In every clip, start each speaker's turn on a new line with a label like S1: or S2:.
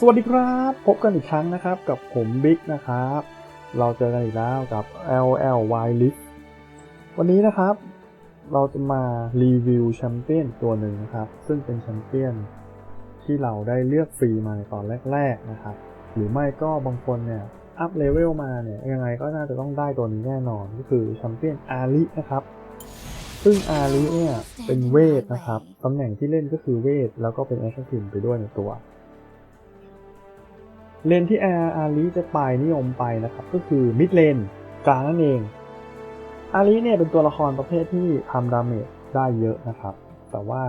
S1: สวัสดีครับ พบกันอีกครั้งนะครับกับผมบิ๊กนะครับ เราเจอกันอีกแล้วกับ LLY List วันนี้นะครับ เราจะมารีวิวแชมเปี้ยนตัวหนึ่งนะครับ ซึ่งเป็นแชมเปี้ยนที่เราได้เลือกฟรีมาในตอนแรก ๆนะครับ หรือไม่ก็บางคนเนี่ยอัพเลเวลมาเนี่ยยังไงก็น่าจะต้องได้ตัวนี้แน่นอนก็คือแชมเปี้ยนอารินะครับ ซึ่งอาริเนี่ยเป็นเวทนะครับตำแหน่งที่เล่นก็คือเวทแล้วก็เป็นแอสซัสซินไปด้วยในตัว เลนที่แอร์อาริจะไปนิยมไปนะครับก็คือมิดเลนกลางนั่นเอง อาริเนี่ยเป็นตัวละครประเภทที่ทำดาเมจได้เยอะนะครับ แต่ว่า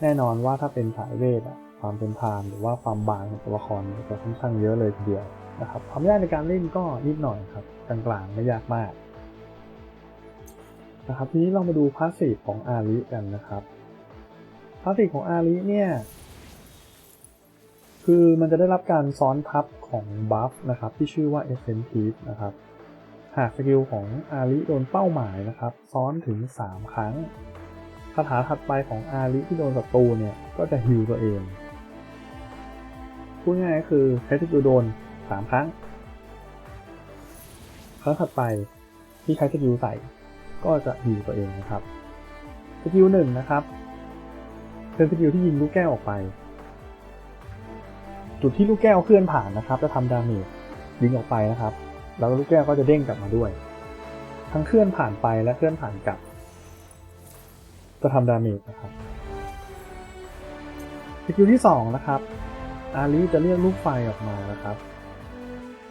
S1: แน่นอนว่าถ้าเป็นสายเวทอะความเป็นพานหรือว่าความบางของตัวละครจะค่อนข้างเยอะเลยทีเดียวนะครับความยากในการเล่นก็นิดหน่อยครับกลางๆไม่ยากมากนะครับทีนี้เรามาดูพาสซีฟของอาริกันนะครับพาสซีฟของอาริเนี่ย คือมันจะได้รับการซ้อนทับของบัฟนะครับที่ชื่อว่า Essentive นะครับ หากสกิลของอาริโดนเป้าหมายนะครับ ซ้อนถึง 3 ครั้งคาถาถัดไปของอาริที่โดนศัตรูเนี่ย ก็จะฮิวตัวเอง พูดง่ายๆคือใช้สกิลโดน 3 ครั้ง ครั้งถัดไปที่ใช้สกิลใส่ก็จะฮิวตัวเองนะครับสกิลหนึ่งนะครับเป็นสกิลที่ยิงลูกแก้วออกไป จุดที่ลูกแก้วเคลื่อนผ่านนะครับจะทำดาเมจยิงออกไปนะครับ แล้วลูกแก้วก็จะเด้งกลับมาด้วย ทั้งเคลื่อนผ่านไปและเคลื่อนผ่านกลับ จะทำดาเมจนะครับสกิลที่2นะครับอาลีจะเรียกลูกไฟออกมานะครับ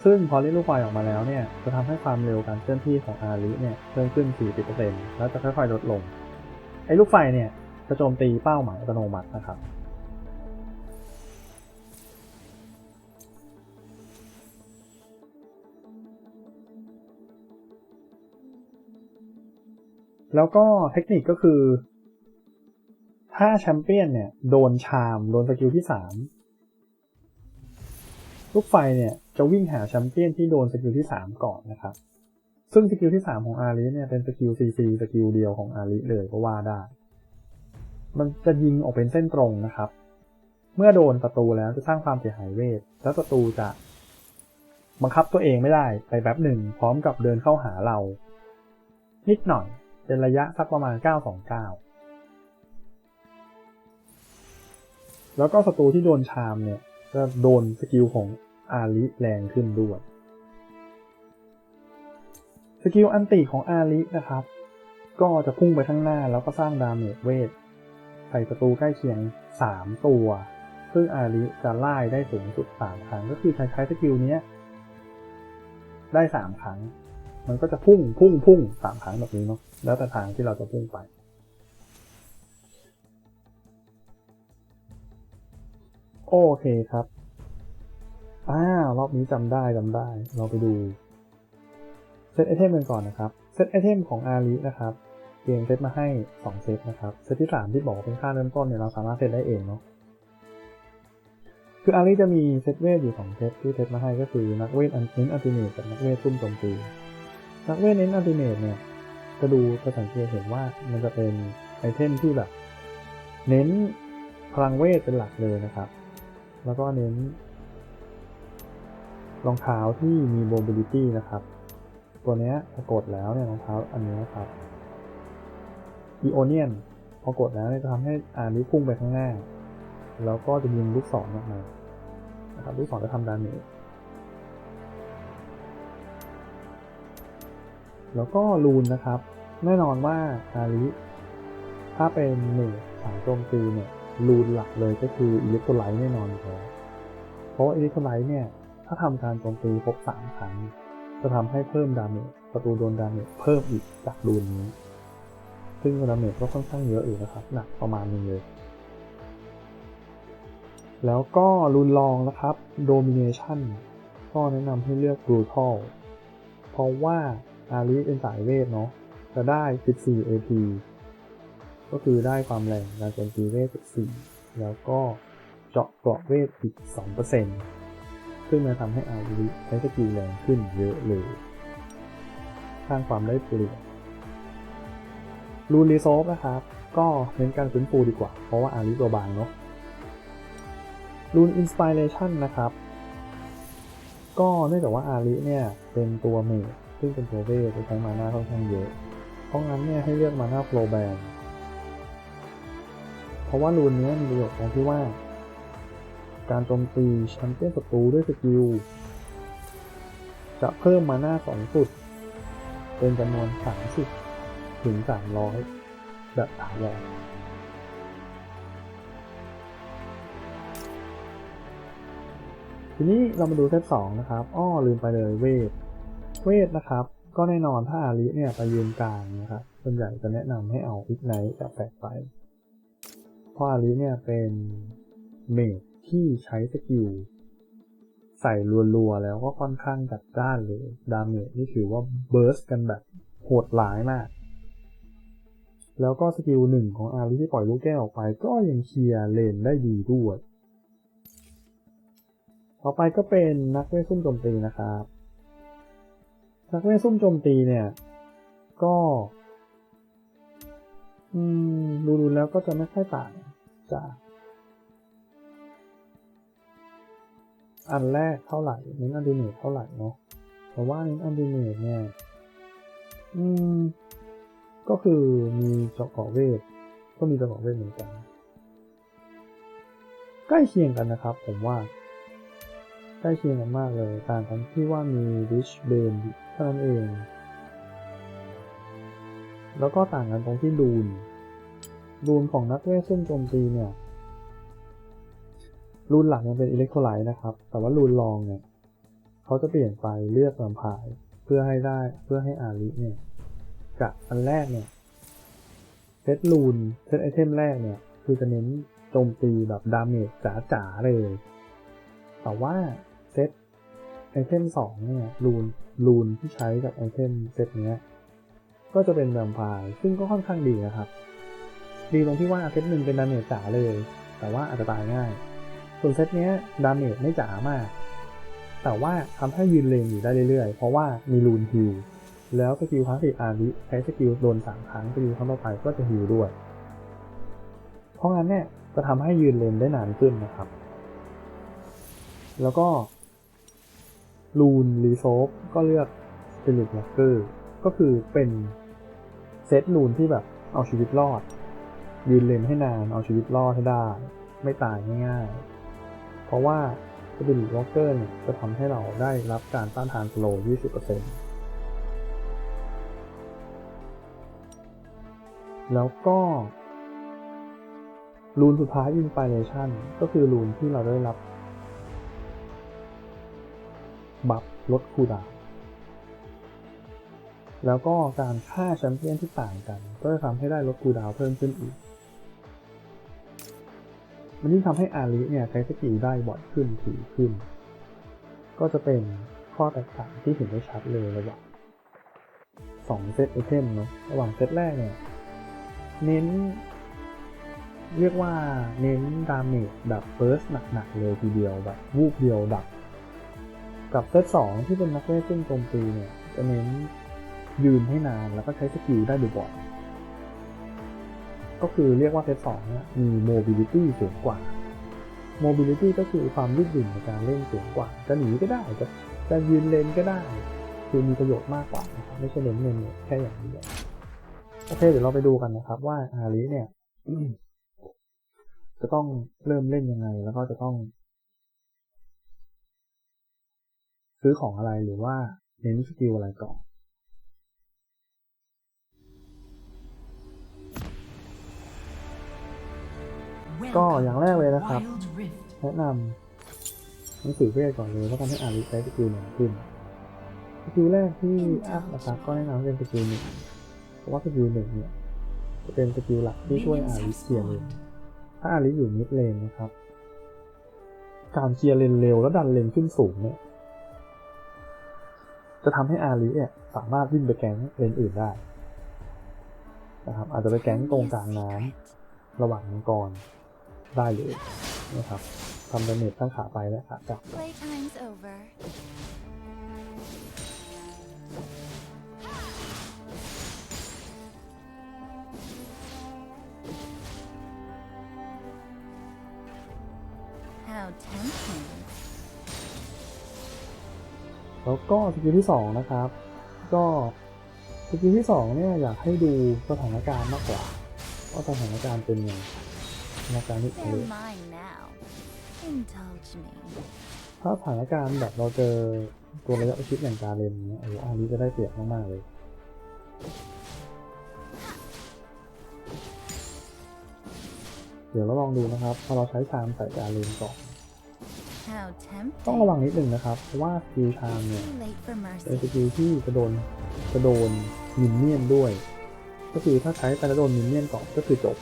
S1: ซึ่งพอเรียกลูกไฟออกมาแล้วเนี่ยจะทำให้ความเร็วการเคลื่อนที่ของอาลีเนี่ยเพิ่มขึ้น 40%แล้วจะค่อยๆลดลง ไอ้ลูกไฟเนี่ยจะโจมตีเป้าหมายอัตโนมัตินะครับ แล้วก็เทคนิคก็คือ ถ้าแชมเปี้ยนเนี่ย โดนชาม โดนสกิลที่สามลูกไฟเนี่ยจะวิ่งหาแชมเปี้ยนที่โดนสกิลที่สามก่อนนะครับ ซึ่งสกิลที่สามของอาริเนี่ยเป็นสกิลซีซีสกิลเดียวของอาริเลยก็ว่าได้ มันจะยิงออกเป็นเส้นตรงนะครับ เมื่อโดนศัตรูแล้วจะสร้างความเสียหายเวท แล้วศัตรูจะบังคับตัวเองไม่ได้ไปแป๊บหนึ่งพร้อมกับเดินเข้าหาเรา นิดหน่อย เป็นระยะสักประมาณ 929 แล้วก็ศัตรูที่โดนชามเนี่ยจะโดนสกิลของอาริแรงขึ้นด้วย สกิลอันติของอารินะครับ ก็จะพุ่งไปข้างหน้าแล้วก็สร้างดาเมจเวทใส่ศัตรูใกล้เคียง 3 ตัว ซึ่งอาริจะไล่ได้สูงสุด 3 ครั้ง ก็คือใช้ใช้สกิลนี้ได้ 3 ครั้ง มันก็จะพุ่งพุ่งพุ่งสามครั้งแบบนี้เนาะ แล้วแต่ทางที่เราจะพุ่งไป โอเคครับอ้ารอบนี้จำได้จำได้ เราไปดูเซตไอเทมกันก่อนนะครับ เซตไอเทมของอารีนะครับเกมเซตมาให้ 2 เซตนะครับ เซตที่ 3 ที่บอกเป็นค่าเริ่มต้นเนี่ยเราสามารถเซตได้เองเนาะคืออารีจะมีเซตเวทอยู่2เซตที่เซตมาให้ก็คือนักเวทอันเน้นอัลติเมทกับนักเวทซุ่มโจมตีนักเวทเน้นอัลติเมทเนี่ย จะดูจะสังเกตเห็นว่ามันจะเป็นไอเทมที่แบบ เน้นพลังเวทเป็นหลักเลยนะครับ แล้วก็เน้นรองเท้าที่มี mobility นะครับ ตัวนี้พอกดแล้วเนี่ยรองเท้าอันนี้นะครับ e o n i o n พอกดแล้วเนี่ยจะทำให้อาริพุ่งไปข้างหน้า แล้วก็จะยิงลูกศรออกมานะครับลูกศรจะทำดาเมจ แล้วก็รูนนะครับ แน่นอนว่าอาริถ้าเป็นหนึ่งสายโจมตีเนี่ยรูนหลักเลยก็คืออิเล็กโทรไลท์แน่นอนอยู่แล้วเพราะอิเล็กโทรไลท์เนี่ยถ้าทำการโจมตีครบสามครั้งจะทำให้เพิ่มดาเมจประตูโดนดาเมจเพิ่มอีกจากรูนนี้ ซึ่งดาเมจก็ค่อนข้างเยอะอยู่นะครับหนักประมาณนึงเลยแล้วก็รูนลองนะครับ Domination ก็แนะนำให้เลือก Brutal เพราะว่า อาริเป็นสายเวทเนาะจะได้ 14 AP ก็คือได้ความแรงการโจมตีเวท 14 แล้วก็เจาะเกราะเวทอีก 2%ซึ่งจะทำให้อาริใช้สกิลแรงขึ้นเยอะเลย สร้างความได้เปรียบรูนรีโซฟนะครับ ก็เน้นการฟื้นฟูดีกว่า เพราะว่าอาริตัวบางเนาะรูนอินสปิเรชันนะครับ ก็เนื่องจากว่าอาริเนี่ยเป็นตัวเมจ ซึ่งเป็นตัวเวทจะใช้มานาค่อนข้างเยอะ เพราะงั้นเนี่ยให้เลือกมานาโฟลแบนเพราะว่ารูนเนี้ยมีประโยชน์ตรงที่ว่า การโจมตีแชมเปี้ยนศัตรูด้วยสกิลจะเพิ่มมาหน้าสองจุด เป็นจำนวน 30 ถึง 300 แบบถาวรทีนี้เรามาดูเซตสองนะครับ อ้อลืมไปเลยเวท เวทนะครับ ก็แน่นอนถ้าอาริเนี่ยไปยืนกลางนะครับส่วนใหญ่จะแนะนำให้เอาอิกไนท์กับแฟลชไปเพราะอาริเนี่ยเป็นเมจที่ใช้สกิลใส่รัวๆ แล้วก็ค่อนข้างจัดจ้านเลย ดาเมจนี่ถือว่าเบิร์สกันแบบโหดหลายมาก แล้วก็สกิลหนึ่งของอาริที่ปล่อยลูกแก้วออกไป ก็ยังเคลียร์เลนได้ดีด้วย ต่อไปก็เป็นนักเวทซุ่มโจมตีนะครับ นักเวทซุ่มโจมตีเนี่ย ก็อืมดูแล้วก็จะไม่ค่อยต่างจากอันแรกเท่าไหร่เน้นอันดิเมทเท่าไหร่เนาะแต่ว่าเน้นอันดิเมทเนี่ย อืม ก็คือมีเจาะเกาะเวท ก็มีเจาะเกาะเวทเหมือนกัน ใกล้เคียงกันนะครับ ผมว่า ใกล้เคียงกันมากเลย ต่างกันที่ว่ามี Rich b a n เท่านั้นเอง แล้วก็ต่างกันตรงที่รูนรูนของนักเวทซึ่งโจมตีเนี่ยรูนหลักยังเป็นอิเล็กโทรไลต์นะครับ แต่ว่ารูนรองเนี่ยเขาจะเปลี่ยนไปเลือกลำพายเพื่อให้ได้เพื่อให้อาริเนี่ยกับอันแรกเนี่ยเซตรูนเซตไอเทมแรกเนี่ยคือจะเน้นโจมตีแบบดาเมจจ๋าๆเลย แต่ว่าเซตไอเทมสองเนี่ยรูน รูนที่ใช้กับไอเทมเซตเนี้ยก็จะเป็นแวมไพร์ซึ่งก็ค่อนข้างดีนะครับ ดีตรงที่ว่าเซตหนึ่งเป็นดาเมจจ๋าเลย แต่ว่าอาจจะตายง่าย ส่วนเซตเนี้ยดาเมจไม่จ๋ามาก แต่ว่าทำให้ยืนเลนอยู่ได้เรื่อยๆ เพราะว่ามีรูนฮิลแล้วสกิลพาสซีฟอาร์วิใช้สกิลโดนสามครั้งสกิลครั้งต่อไปก็จะฮิลด้วย เพราะงั้นเนี่ยจะทำให้ยืนเลนได้นานขึ้นนะครับ แล้วก็ รูนรีโซฟก็เลือกสปิริต w ็อกเกอร์ก็คือเป็นเซตรูนที่แบบเอาชีวิตรอด ยืนเลนให้นานเอาชีวิตรอดให้ได้ ไม่ตายง่ายๆ เพราะว่าสปิริต w ็อกเกอร์เนี่ยจะทำให้เราได้รับการต้านทานสโลว์20%แล้วก็รูนสุดท้าย Inspiration ก็คือรูนที่เราได้รับ บัฟลดคูดาวแล้วก็การฆ่าแชมเปี้ยนที่ต่างกัน ก็จะทำให้ได้ลดคูดาวเพิ่มขึ้นอีก มันยิ่งทำให้อาริเนี่ยใช้สกิลได้บ่อยขึ้นถี่ขึ้น ก็จะเป็นข้อแตกต่างที่เห็นได้ชัดเลยระหว่างสองเซตไอเทมเนาะระหว่างเซตแรกเนี่ย เน้น เรียกว่าเน้นดาเมจแบบเฟิร์สหนักๆเลยทีเดียวแบบวูบเดียวดับ กับเซตสองที่เป็นนักเวทซึ่งโจมตีเนี่ยจะเน้นยืนให้นานแล้วก็ใช้สกิลได้บ่อยๆก็คือเรียกว่าเซตสองเนี่ยมีโมบิลิตี้สูงกว่าโมบิลิตี้ก็คือความยืดหยุ่นในการเล่นสูงกว่า จะหนีก็ได้จะจะยืนเลนก็ได้ คือมีประโยชน์มากกว่านะครับไม่ใช่เน้นเน้นแค่อย่างเดียวโอเคเดี๋ยวเราไปดูกันนะครับ ว่าอาริเนี่ยจะต้องเริ่มเล่นยังไง แล้วก็จะต้อง ซื้อของอะไรหรือว่าเน้นสกิลอะไรก่อนก็อย่างแรกเลยนะครับ แนะนำหนังสือเวทก่อนเลยแล้วทำให้อาริใช้สกิลหนึ่งขึ้นสกิลแรกที่อัพนะครับก็แนะนำเป็นสกิลหนึ่งเพราะว่าสกิลหนึ่งเนี่ยจะเป็นสกิลหลักที่ช่วยอาริเคลียร์เลนถ้าอาริอยู่มิดเลนนะครับ การเคลียร์เลนเร็วแล้วดันเลนขึ้นสูงเนี่ย จะทำให้อาริเนี่ยสามารถวิ่งไปแก๊งเลนอื่นได้นะครับอาจจะไปแก๊งตรงกลางน้ำระหว่างมังกรได้เลยนะครับทำดาเมจทั้งขาไปและขากลับ
S2: How tempting.
S1: แล้วก็สกิลที่สองนะครับ ก็สกิลที่สองเนี่ยอยากให้ดูสถานการณ์มากกว่าว่าสถานการณ์เป็นยังไงสถานการณ์ที่เอ
S2: They're mine now. Indulge me.
S1: ถ้าสถานการณ์แบบเราเจอตัวระยะประชิดอย่างการเลนเนี้ยเอออันนี้จะได้เปรียบมากๆเลยเดี๋ยวเราลองดูนะครับ พอเราใช้ชามใส่การเลนก่อน
S2: How
S1: ต้อง
S2: tempting.
S1: ระวังนิดนึงนะครับ เพราะว่าสกิลชามเนี่ย
S2: Too late for
S1: เป็นส
S2: mercy.
S1: กิลที่จะโดนจะโดนมินเนี่ยนด้วย ก็คือถ้าใช้ไปแล้วโดนมินเนี่ยนก่อนก็คือจบ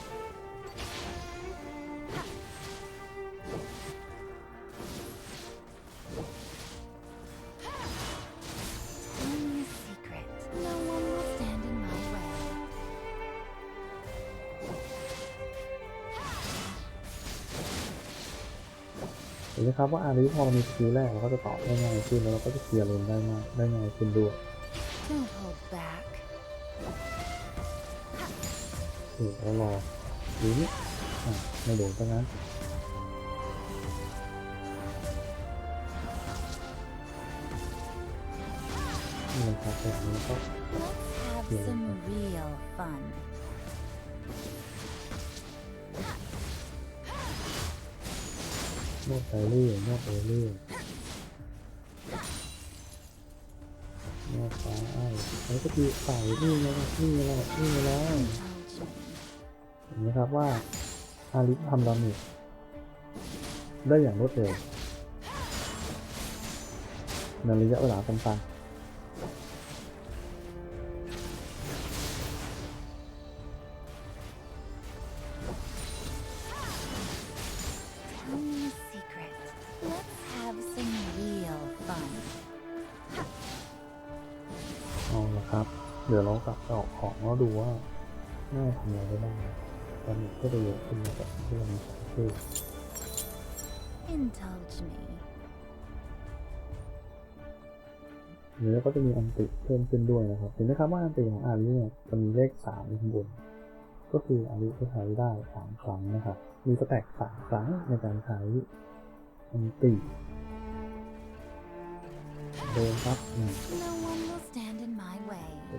S1: นไหมครับว่าอาริพอเรามีสกิลแรกเราก็จะตอบได้ง่ายขึ้นแล้วเราก็จะเคลียร์เลนได้มากได้ง่ายขึ้นด้วยเออเรารอดูนี่อ่ไม่โดนซะงั้นนี่มันครับแบบนี้ก็
S2: Let's have
S1: Yeah.
S2: some real
S1: นอกไปเรื่อยนอกไปเรื่อยนอกฟ้าไอ้ไอ้ก็ตีใส่นี่แล้วนี่แล้วนี่แล้วเห็นไหมครับว่าอาริทำดาเมจได้อย่างรวดเร็วในระยะเวลาสั้นๆ ทำอะไรได้บ้างดาเมจก็จะเยอะขึ้นมาจากที่เรามีสองชื่อ
S2: Indulge me.
S1: หรือก็จะมีอันติเพิ่มขึ้นด้วยนะครับเห็นไหมครับว่าอันติของอาริเนี่ยจะมีเลขสามอยู่ข้างบน ก็คืออาริจะใช้ได้สามครั้งนะครับ มีสแต็กสามครั้งในการใช้อันติเดินครับอืม
S2: No one will stand in my way.
S1: ไป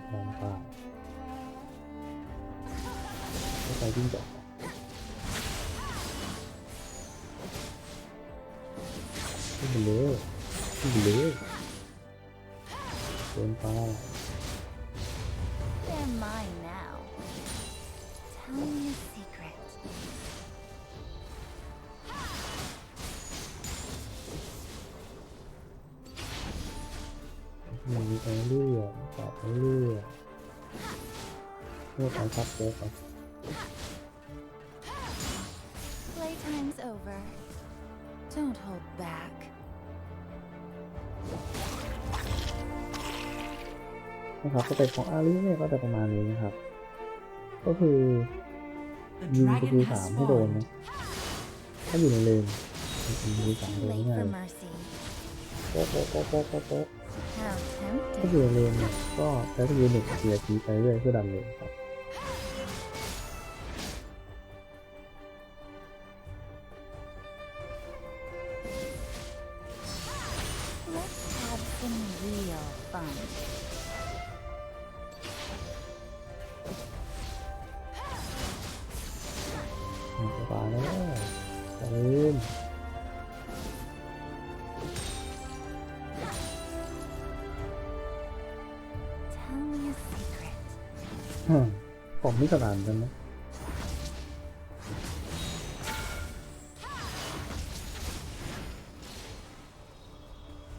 S1: แทนไปก็ไปวิ่งต่อขึ้นไปเลยขึ้นไปเลยเดินไป
S2: They're mine now. Tell me a secret.
S1: มันมีไปเรื่อยต่อไปเรื่อยเมื่อไปครับเจอไ Playtime's
S2: over. Don't hold back.
S1: นะครับสเต็ปของอาริเนี่ยก็จะประมาณนี้นะครับ ก็คือยิงสกิลสามให้โดนนะถ้าอยู่ในเลนยิงสกิลสาม
S2: Too
S1: โดน
S2: late
S1: ง่าย
S2: for mercy.
S1: โป๊ะโป๊ะโป๊ะโป๊ะโป๊ะโป๊ะ
S2: How
S1: ถ้า
S2: tempting.
S1: อยู่ในเลนเนี่ยก็ใช้สกิลหนึ่งเคลียร์คีไปเรื่อยเพื่อดันเลนครับ ผมไม่กระดานกันนะ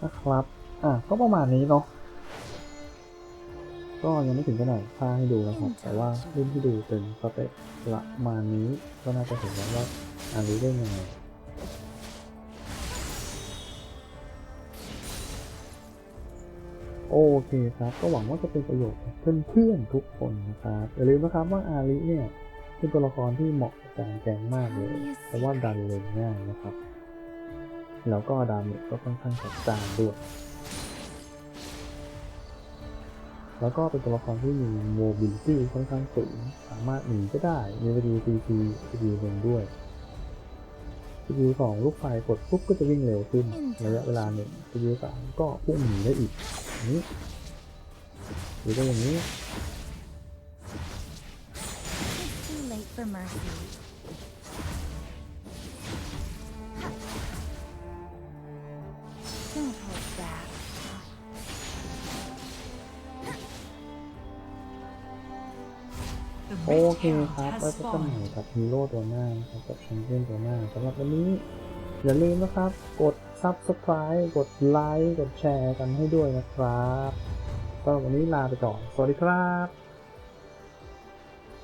S1: นะครับ อะ ก็ประมาณนี้เนาะ ก็ยังไม่ถึงขนาดค่าให้ดูนะครับ แต่ว่ารุ่นที่ดูเป็นสเปคปละมาณนี้ก็น่าจะเห็นแล้วว่าอันนี้ได้ยังไง โอเคครับ ก็หวังว่าจะเป็นประโยชน์เพื่อนๆทุกคนนะครับอย่าลืมนะครับว่าอาริเนี่ยเป็นตัวละครที่เหมาะกับการแกงมากเลย เพราะว่าดันเลนง่ายนะครับ แล้วก็ดาเมจก็ค่อนข้างจัดจานด้วย แล้วก็เป็นตัวละครที่มีโมบิลิตี้ค่อนข้างสูง สามารถหนีก็ได้ มีวิธีตีทีวิธีหนึ่งด้วย สกิลสองลูกไฟกดปุ๊บก็จะวิ่งเร็วขึ้นระยะเวลาหนึ่งสกิลสามก็พุ่งหนีได้อีกนี้หรือก็อย่างนี้ โอเคครับไว้พบกันใหม่กับฮีโร่ตัวหน้านะครับกับแชมเปี้ยนตัวหน้าสำหรับวันนี้อย่าลืมนะครับ กด Subscribe กดไลค์กดแชร์กันให้ด้วยนะครับสำหรับวันนี้ลาไปก่อน สวัสดีครับ